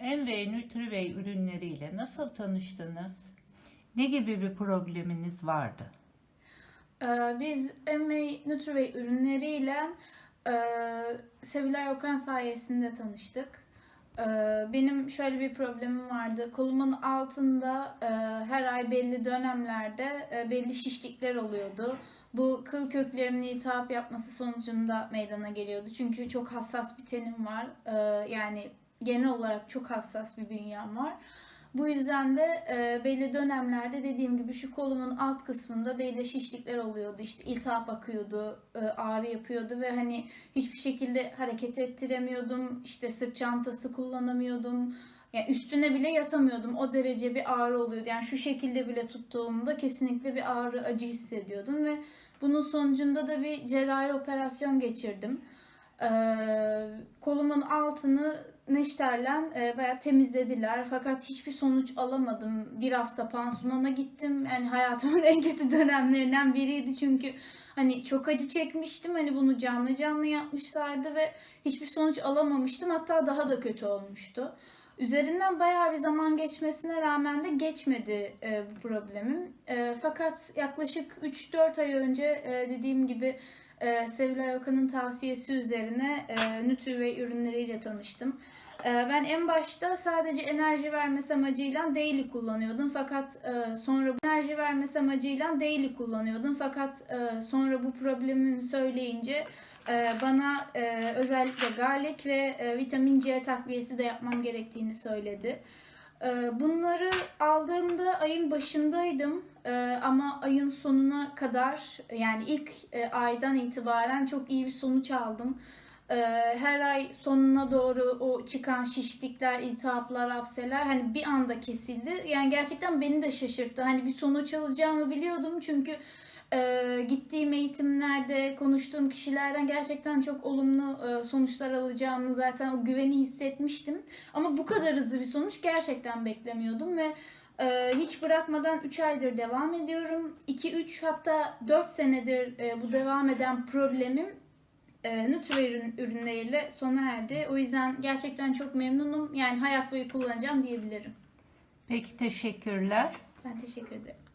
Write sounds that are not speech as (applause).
Enve Nutrivey ürünleriyle nasıl tanıştınız? Ne gibi bir probleminiz vardı? Ee, biz Enve Nutrivey ürünleriyle e, Sevilay Okan sayesinde tanıştık. Ee, benim şöyle bir problemim vardı. Kolumun altında e, her ay belli dönemlerde e, belli şişlikler oluyordu. Bu kıl köklerimin iltihap yapması sonucunda meydana geliyordu. Çünkü çok hassas bir tenim var. Ee, yani genel olarak çok hassas bir bünyem var. Bu yüzden de e, belli dönemlerde dediğim gibi şu kolumun alt kısmında belli şişlikler oluyordu. İşte iltihap akıyordu, e, ağrı yapıyordu ve hani hiçbir şekilde hareket ettiremiyordum. İşte sırt çantası kullanamıyordum. Yani üstüne bile yatamıyordum. O derece bir ağrı oluyordu. Yani şu şekilde bile tuttuğumda kesinlikle bir ağrı, acı hissediyordum ve bunun sonucunda da bir cerrahi operasyon geçirdim. Kolumun altını neşterlen e, bayağı temizlediler fakat hiçbir sonuç alamadım. Bir hafta pansumana gittim. Yani hayatımın (laughs) en kötü dönemlerinden biriydi çünkü hani çok acı çekmiştim. Hani bunu canlı canlı yapmışlardı ve hiçbir sonuç alamamıştım. Hatta daha da kötü olmuştu. Üzerinden bayağı bir zaman geçmesine rağmen de geçmedi e, bu problemim. E, fakat yaklaşık 3-4 ay önce e, dediğim gibi e, Sevilay Okan'ın tavsiyesi üzerine e, Nutri ürünleriyle tanıştım. E, ben en başta sadece enerji vermesi amacıyla daily kullanıyordum. Fakat e, sonra enerji vermesi amacıyla daily kullanıyordum. Fakat e, sonra bu problemimi söyleyince e, bana e, özellikle garlic ve e, vitamin C takviyesi de yapmam gerektiğini söyledi. E, Bunları aldığımda ayın başındaydım E, ama ayın sonuna kadar yani ilk e, aydan itibaren çok iyi bir sonuç aldım. E, Her ay sonuna doğru o çıkan şişlikler, iltihaplar, apseler hani bir anda kesildi. Yani gerçekten beni de şaşırttı. Hani bir sonuç alacağımı biliyordum çünkü e, gittiğim eğitimlerde konuştuğum kişilerden gerçekten çok olumlu e, sonuçlar alacağımı zaten o güveni hissetmiştim. Ama bu kadar hızlı bir sonuç gerçekten beklemiyordum ve e, hiç bırakmadan 3 aydır devam ediyorum. 2-3 hatta 4 senedir e, bu devam eden problemim e, Nutri ürün, ürünleriyle sona erdi. O yüzden gerçekten çok memnunum. Yani hayat boyu kullanacağım diyebilirim. Peki teşekkürler. Ben teşekkür ederim.